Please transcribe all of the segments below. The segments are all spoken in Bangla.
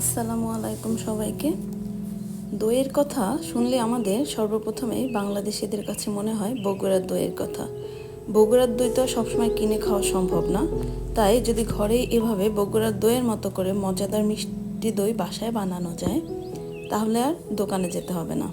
আসসালামু আলাইকুম সবাইকে। দইয়ের কথা শুনলে আমাদের সর্বপ্রথমেই বাংলাদেশিদের কাছে মনে হয় বগুড়ার দইয়ের কথা। বগুড়ার দই তো সবসময় কিনে খাওয়া সম্ভব না। তাই যদি ঘরেই এভাবে বগুড়ার দইয়ের মতো করে মজাদার মিষ্টি দই বাসায় বানানো যায়, তাহলে আর দোকানে যেতে হবে না।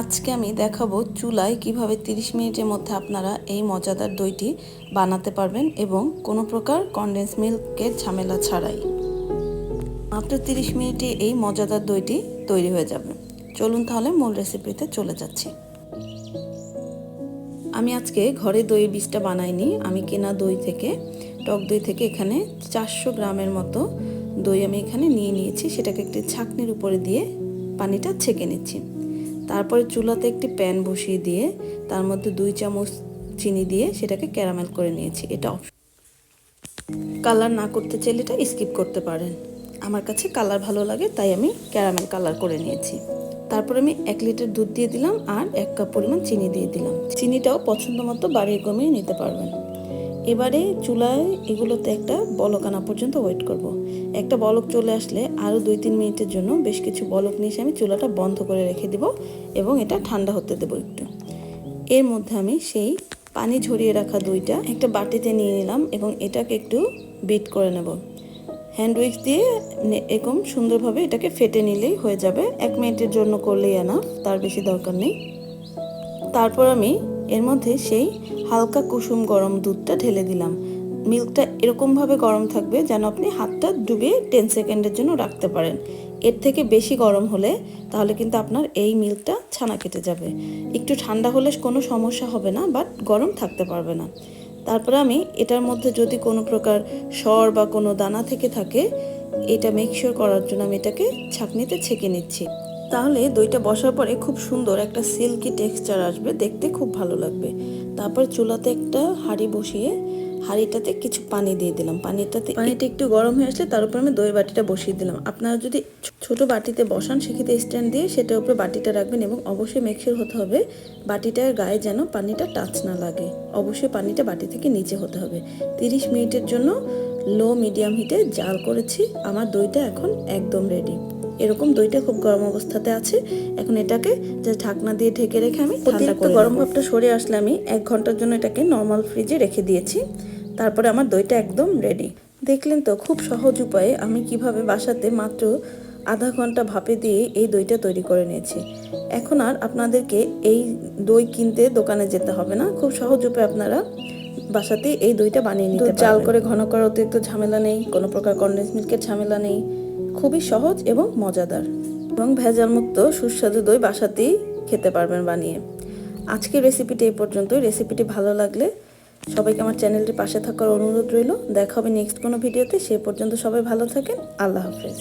আজকে আমি দেখাবো চুলায় কীভাবে 30 মিনিটের মধ্যে আপনারা এই মজাদার দইটি বানাতে পারবেন এবং কোনো প্রকার কনডেন্স মিল্কের ঝামেলা ছাড়াই। মাত্র 30 মিনিটে এই মজাদার দইটি তৈরি হয়ে যাবে। চলুন তাহলে মূল রেসিপিতে চলে যাচ্ছি। আমি আজকে ঘরে দই বীজটা বানাইনি। আমি কেনা দই থেকে, টক দই থেকে এখানে চারশো গ্রামের মতো দই আমি এখানে নিয়ে নিয়েছি। সেটাকে একটি ছাকনির উপরে দিয়ে পানিটা ছেঁকে নিচ্ছি। তারপরে চুলাতে একটি প্যান বসিয়ে দিয়ে তার মধ্যে দুই চামচ চিনি দিয়ে সেটাকে ক্যারামেল করে নিয়েছি, এটা কালার না করতে চাইলে এটা স্কিপ করতে পারেন। আমার কাছে কালার ভালো লাগে, তাই আমি ক্যারামেল কালার করে নিয়েছি। তারপর আমি এক লিটার দুধ দিয়ে দিলাম আর এক কাপ পরিমাণ চিনি দিয়ে দিলাম। চিনিটাও পছন্দ মতো বাড়িয়ে কমিয়ে নিতে পারবেন। এবারে চুলায় এগুলোতে একটা বলক আনা পর্যন্ত ওয়েট করব। একটা বলক চলে আসলে আরও দুই তিন মিনিটের জন্য বেশ কিছু বলক নিয়ে এসে আমি চুলাটা বন্ধ করে রেখে দিব এবং এটা ঠান্ডা হতে দেবো একটু। এর মধ্যে আমি সেই পানি ঝরিয়ে রাখা দুইটা একটা বাটিতে নিয়ে নিলাম এবং এটাকে একটু বিট করে নেব। হ্যান্ড উইক্স দিয়ে এরকম সুন্দরভাবে এটাকে ফেটে নিলেই হয়ে যাবে। এক মিনিটের জন্য করলেই আনা তার বেশি দরকার নেই। তারপর আমি এর মধ্যে সেই হালকা কুসুম গরম দুধটা ঢেলে দিলাম। মিল্কটা এরকমভাবে গরম থাকবে যেন আপনি হাতটা ডুবিয়ে টেন সেকেন্ডের জন্য রাখতে পারেন। এর থেকে বেশি গরম হলে তাহলে কিন্তু আপনার এই মিল্কটা ছানা কেটে যাবে। একটু ঠান্ডা হলে কোনো সমস্যা হবে না বাট গরম থাকতে পারবে না। তারপরে আমি এটার মধ্যে যদি কোনো প্রকার সর বা কোনো দানা থেকে থাকে, এটা মেকশিওর করার জন্য আমি এটাকে ছাঁকনিতে ছেঁকে নিচ্ছি। তাহলে দইটা বসার পরে খুব সুন্দর একটা সিল্কি টেক্সচার আসবে দেখতে খুব ভালো লাগবে। তারপর চুলাতে একটা হাঁড়ি বসিয়ে হাঁড়িটাতে কিছু পানি দিয়ে দিলাম। পানিটাতে পানিটা একটু গরম হয়ে আসলে তার উপর আমি দই বাটিটা বসিয়ে দিলাম। আপনারা যদি ছোট বাটিতে বসান সেক্ষেত্রে স্ট্যান্ড দিয়ে সেটার উপরে বাটিটা রাখবেন এবং অবশ্যই মেকশিওর হতে হবে বাটিটার গায়ে যেন পানিটা টাচ না লাগে। অবশ্যই পানিটা বাটি থেকে নিচে হতে হবে। তিরিশ মিনিটের জন্য লো মিডিয়াম হিটে জাল করেছি। আমার দইটা এখন একদম রেডি এরকম দইটা খুব গরম অবস্থাতে আছে। এখন এটাকে যে ঢাকনা দিয়ে ঢেকে রেখে আমি করে গরম ভাবটা সরে আসলে আমি এক ঘণ্টার জন্য এটাকে নর্মাল ফ্রিজে রেখে দিয়েছি। তারপরে আমার দইটা একদম রেডি দেখলেন তো খুব সহজ উপায়ে আমি কীভাবে বাসাতে মাত্র আধা ঘণ্টা ভাপে দিয়ে এই দইটা তৈরি করে নিয়েছি। এখন আর আপনাদেরকে এই দই কিনতে দোকানে যেতে হবে না। খুব সহজ উপায়ে আপনারা বাসাতে এই দইটা বানিয়ে নিতে চাল করে ঘন করার অতিরিক্ত ঝামেলা নেই কোনো প্রকার কন্ডেন্স মিল্কের ঝামেলা নেই। খুবই সহজ এবং মজাদার। এবং ভেজাল মুক্ত সুস্বাদু দই বাসাতেই খেতে পারবেন বানিয়ে। আজকের রেসিপিটি এই পর্যন্তই। রেসিপিটি ভালো লাগলে সবাইকে আমার চ্যানেলটির পাশে থাকার অনুরোধ রইল। দেখা হবে নেক্সট কোনো ভিডিওতে। সে পর্যন্ত সবাই ভালো থাকেন। আল্লাহ হাফেজ।